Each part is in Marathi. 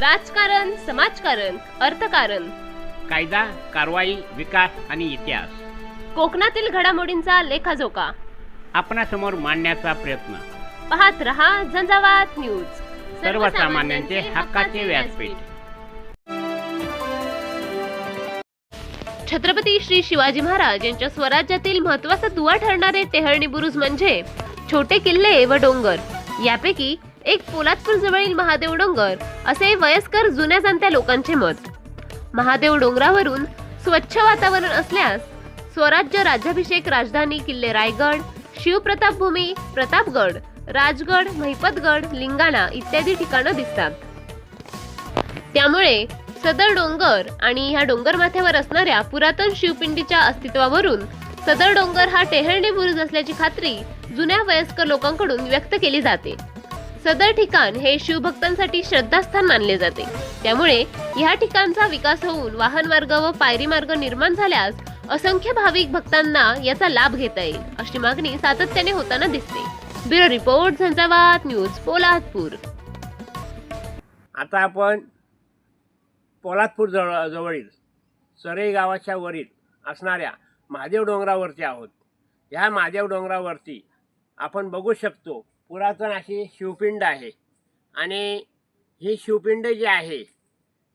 राजकारण समाजकारण अर्थकारण. कायदा कारवाई विकास आणि इतिहास. कोकणातील घडामोडींचा लेखाजोखा. आपणासमोर मांडण्याचा प्रयत्न. पाहत रहा झंझावात न्यूज. सर्वसामान्यांचे हक्काचे व्यासपीठ. छत्रपती श्री शिवाजी महाराज यांच्या स्वराज्यातील महत्त्वाचा दुवा ठरणारे टेहळणी बुरुज म्हणजे छोटे किल्ले व डोंगर. यापैकी एक पोलादपूर जवळील महादेव डोंगर असे वयस्कर जुन्या जाणत्या लोकांचे मत. महादेव डोंगरावरून स्वच्छ वातावरण असल्यास स्वराज्य राज्याभिषेक राजधानी किल्ले रायगड शिवप्रताप भूमी प्रतापगड राजगड महिपतगड लिंगाणा इत्यादी ठिकाणं दिसतात. त्यामुळे सदर डोंगर आणि ह्या डोंगर माथ्यावर असणाऱ्या पुरातन शिवपिंडीच्या अस्तित्वावरून सदर डोंगर हा टेहळणी बुरुज असल्याची खात्री जुन्या वयस्कर लोकांकडून व्यक्त केली जाते. सदर ठिकाण हे शिवभक्तांसाठी श्रद्धास्थान मानले जाते. त्यामुळे ह्या ठिकाणचा विकास होऊन वाहन मार्ग व पायरी मार्ग निर्माण झाल्यास असंख्य भाविक भक्तांना याचा लाभ घेता येईल अशी मागणी सातत्याने होताना दिसते. Bureau report Jhanjhavat news Poladpur. आता आपण पोलादपूर जवळ जवळील सरे गावाच्या वरील असणाऱ्या महादेव डोंगरावरती आहोत. ह्या महादेव डोंगरावरती आपण बघू शकतो पुरातन अशी शिवपिंड आहे. आणि ही शिवपिंड जी आहे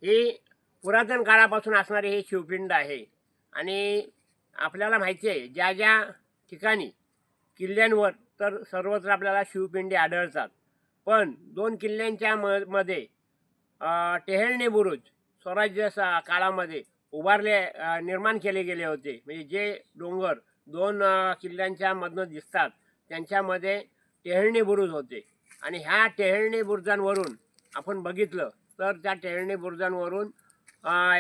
ही पुरातन काळापासून असणारी हे शिवपिंड आहे. आणि आपल्याला माहिती आहे ज्या ज्या ठिकाणी किल्ल्यांवर तर सर्वत्र आपल्याला शिवपिंडी आढळतात. पण दोन किल्ल्यांच्या म मध्ये अ, बुरुज स्वराज्य सा काळामध्ये उभारले निर्माण केले गेले होते. म्हणजे जे डोंगर दोन किल्ल्यांच्यामधनं दिसतात त्यांच्यामध्ये टेहळणी बुरुज होते. आणि ह्या टेहळणी बुरुजांवरून आपण बघितलं तर त्या टेहळणी बुरुजांवरून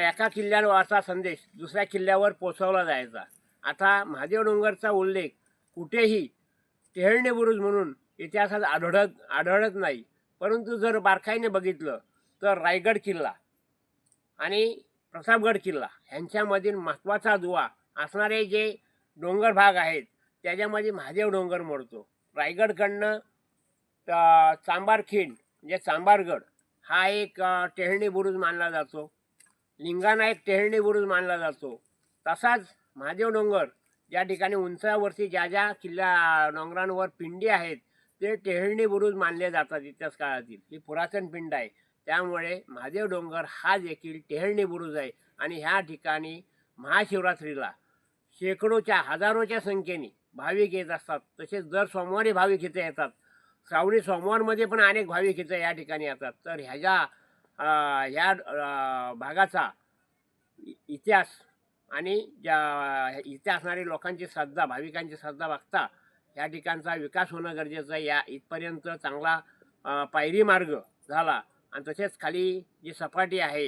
एका किल्ल्यावरचा संदेश दुसऱ्या किल्ल्यावर पोचवला जायचा. आता महादेव डोंगरचा उल्लेख कुठेही टेहळणी बुरुज म्हणून इतिहासात आढळत आढळत नाही. परंतु जर बारकाईने बघितलं तर रायगड किल्ला आणि प्रतापगड किल्ला ह्यांच्यामधील महत्त्वाचा दुवा असणारे जे डोंगर भाग आहेत त्याच्यामध्ये महादेव डोंगर मोडतो. रायगडकडनं चांबारखिंड म्हणजे चांबारगड हा एक टेहळणी बुरुज मानला जातो. लिंगाणा एक टेहळणी बुरुज मानला जातो. तसाच महादेव डोंगर ज्या ठिकाणी उंचावरती ज्या ज्या किल्ल्या डोंगरांवर पिंडी आहेत ते टेहळणी बुरुज मानले जातात इतिहास काळातील. ही पुरातन पिंड आहे. त्यामुळे महादेव डोंगर हा देखील टेहळणी बुरुज आहे. आणि ह्या ठिकाणी महाशिवरात्रीला शेकडोच्या हजारोच्या संख्येने भाविक येत असतात. तसेच दर सोमवारी भाविक इथे येतात. श्रावणी सोमवारमध्ये पण अनेक भाविक इथं या ठिकाणी येतात. तर ह्याच्या ह्या भागाचा इ- इतिहास आणि ज्या इथे असणारी लोकांची श्रद्धा भाविकांची श्रद्धा बघता या ठिकाणचा विकास होणं गरजेचं आहे. या इथपर्यंत चांगला पायरी मार्ग झाला. आणि तसेच खाली जी सपाटी आहे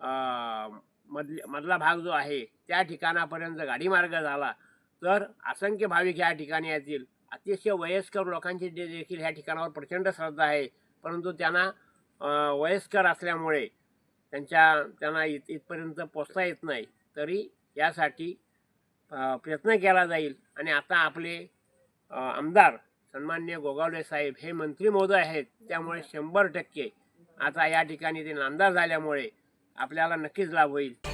अं, मधली मधला भाग जो आहे त्या ठिकाणापर्यंत गाडी मार्ग झाला. तर असंख्य भाविक या ठिकाणी येतील. अतिशय वयस्कर लोकांची दे- देखील ह्या ठिकाणावर प्रचंड श्रद्धा आहे. परंतु त्यांना वयस्कर असल्यामुळे त्यांच्या त्यांना इत इथपर्यंत पोचता येत नाही. तरी यासाठी प्रयत्न केला जाईल. आणि आता आपले आमदार सन्मान्य गोगावले साहेब हे मंत्री महोदय आहेत. त्यामुळे शंभर टक्के आता या ठिकाणी ते नामदार झाल्यामुळे आपल्याला नक्कीच लाभ होईल.